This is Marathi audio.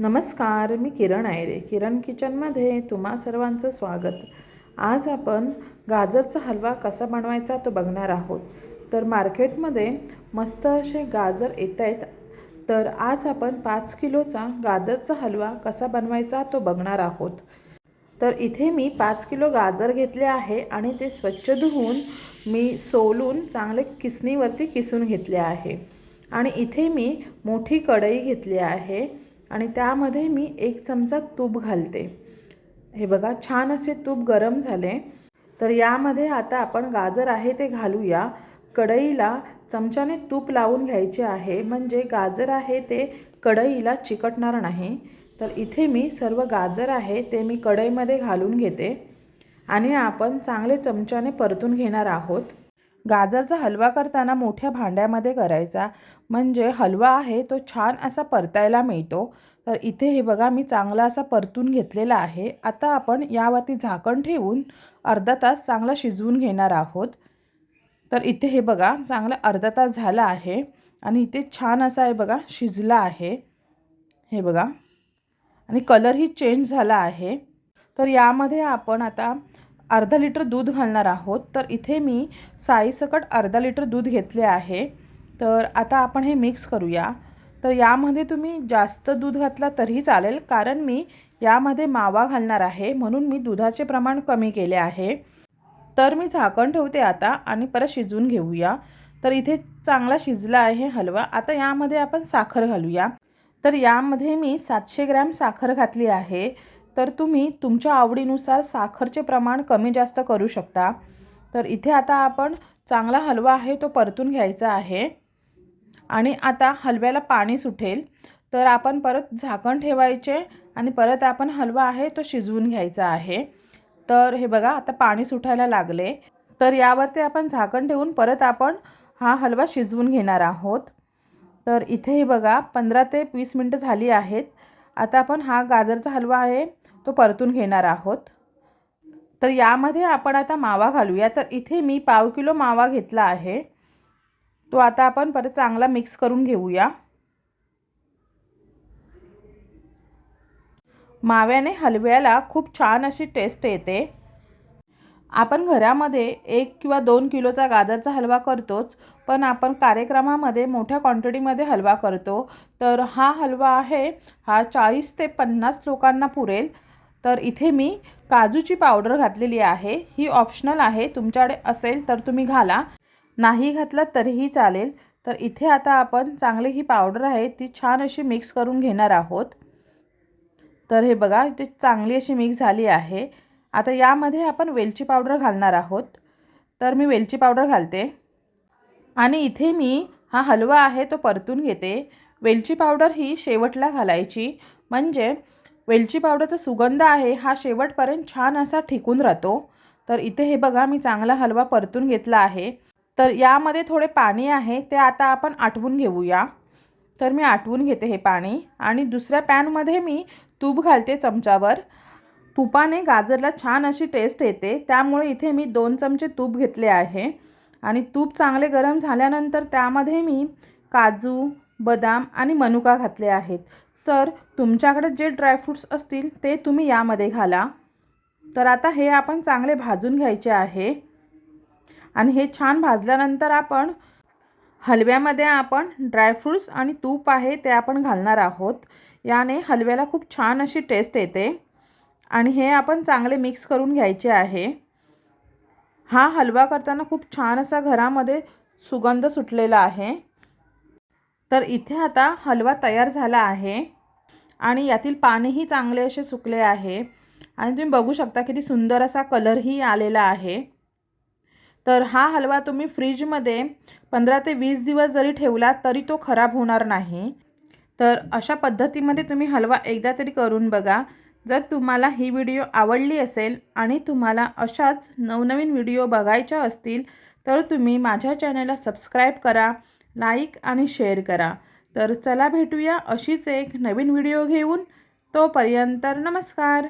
नमस्कार मी किरण आयरे. किरण किचनमध्ये तुम्हा सर्वांचं स्वागत. आज आपण गाजरचा हलवा कसा बनवायचा तो बघणार आहोत. तर मार्केटमध्ये मस्त असे गाजर येत आहेत. तर आज आपण पाच किलोचा गाजरचा हलवा कसा बनवायचा तो बघणार आहोत. तर इथे मी पाच किलो गाजर घेतले आहे आणि ते स्वच्छ धुवून मी सोलून चांगले किसणीवरती किसून घेतले आहे. आणि इथे मी मोठी कढई घेतली आहे. आणि त्यामध्ये मी एक चमचा तूप घालते. हे बघा छान असे तूप गरम झाले. तर यामध्ये आता आपण गाजर आहे ते घालूया. कढईला चमच्याने तूप लावून घ्यायचे आहे. म्हणजे गाजर आहे ते कढईला चिकटणार नाही. तर इथे मी सर्व गाजर आहे ते मी कढईमध्ये घालून घेते. आणि आपण चांगले चमच्याने परतून घेणार आहोत. गाजरचा हलवा करताना मोठ्या भांड्यामध्ये करायचा. म्हणजे हलवा आहे तो छान असा परतायला मिळतो. तर इथे हे बघा मी चांगला असा परतून घेतलेला आहे. आता आपण यावरती झाकण ठेवून अर्धा तास चांगला शिजवून घेणार आहोत. तर इथे हे बघा चांगला अर्धा तास झाला आहे आणि इथे छान असा आहे बघा शिजला आहे. हे बघा. आणि कलरही चेंज झाला आहे. तर यामध्ये आपण आता अर्धा लिटर दूध घालणार आहोत. तर इथे मी साईसकट अर्धा लिटर दूध घेतले आहे. तर आता आपण हे मिक्स करूया. तर यामध्ये तुम्ही जास्त दूध घातला तरीही चालेल कारण मी यामध्ये मावा घालणार आहे. म्हणून मी दुधाचे प्रमाण कमी केले आहे. तर मी झाकण ठेवते आता आणि परत शिजवून घेऊया. तर इथे चांगला शिजला आहे हलवा. आता यामध्ये आपण साखर घालूया. तर यामध्ये मी सातशे ग्रॅम साखर घातली आहे. तर तुम्ही तुमच्या आवडीनुसार साखरचे प्रमाण कमी जास्त करू शकता. तर इथे आता आपण चांगला हलवा आहे तो परतून घ्यायचा आहे. आणि आता हलव्याला पाणी सुटेल. तर आपण परत झाकण ठेवायचे आणि परत आपण हलवा आहे तो शिजवून घ्यायचा आहे. तर हे बघा आता पाणी सुटायला लागले. तर यावरती आपण झाकण ठेवून परत आपण हा हलवा शिजवून घेणार आहोत. तर इथे हे बघा पंधरा ते वीस मिनटं झाली आहेत. आता आपण हा गाजरचा हलवा आहे तो परतून घेणार आहोत. तर यामध्ये आपण आता मावा घालूया. तर इथे मी पाव किलो मावा घेतला आहे. तो आता आपण परत चांगला मिक्स करून घेऊया. माव्याने हलव्याला खूप छान अशी टेस्ट येते. आपण घरामध्ये एक किंवा दोन किलोचा गाजरचा हलवा करतोच पण आपण कार्यक्रमामध्ये मोठ्या क्वांटिटीमध्ये हलवा करतो. तर हा हलवा आहे हा चाळीस ते पन्नास लोकांना पुरेल. तर इथे मी काजूची पावडर घातलेली आहे. ही ऑप्शनल आहे. तुमच्याकडे असेल तर तुम्ही घाला. नाही घातलं तरीही चालेल. तर इथे आता आपण चांगली ही पावडर आहे ती छान अशी मिक्स करून घेणार आहोत. तर हे बघा इथे चांगली अशी मिक्स झाली आहे. आता यामध्ये आपण वेलची पावडर घालणार आहोत. तर मी वेलची पावडर घालते. आणि इथे मी हा हलवा आहे तो परतून घेते. वेलची पावडर ही शेवटला घालायची. म्हणजे वेलची पावडरचा सुगंध आहे हा शेवटपर्यंत छान असा ठिकून राहतो. तर इथे हे बघा मी चांगला हलवा परतून घेतला आहे. तर यामध्ये थोडे पाणी आहे ते आता आपण आटवून घेऊया. तर मी आटवून घेते हे पाणी आणि दुसऱ्या पॅनमध्ये मी तूप घालते चमच्यावर तुपाने गाजरला छान अशी टेस्ट येते. त्यामुळे इथे मी दोन चमचे तूप घेतले आहे. आणि तूप चांगले गरम झाल्यानंतर त्यामध्ये मी काजू बदाम आणि मनुका घातले आहेत. तर तुमच्याकडे जे ड्रायफ्रूट्स असतील ते तुम्ही यामध्ये घाला. तर आता हे आपण चांगले भाजून घ्यायचे आहे. आणि हे छान भाजल्यानंतर आपण हलव्यामध्ये आपण ड्रायफ्रूट्स आणि तूप आहे ते आपण घालणार आहोत. याने हलव्याला खूप छान अशी टेस्ट येते. आणि हे आपण चांगले मिक्स करून घ्यायचे आहे. हा हलवा करताना खूप छान असा घरामध्ये सुगंध सुटलेला आहे. तर इथे आता हलवा तयार झाला आहे. आणि यातील पानही चांगले असे सुकले आहे. आणि तुम्ही बघू शकता किती सुंदर असा कलरही आलेला आहे. तर हा हलवा तुम्ही फ्रीजमध्ये पंधरा ते वीस दिवस जरी ठेवला तरी तो खराब होणार नाही. तर अशा पद्धतीमध्ये तुम्ही हलवा एकदा तरी करून बघा. जर तुम्हाला ही व्हिडिओ आवडली असेल आणि तुम्हाला अशाच नवनवीन व्हिडिओ बघायच्या असतील तर तुम्ही माझ्या चॅनलला सबस्क्राईब करा लाईक आणि शेअर करा. तर चला भेटूया अशीच एक नवीन व्हिडिओ घेऊन. तोपर्यंत नमस्कार.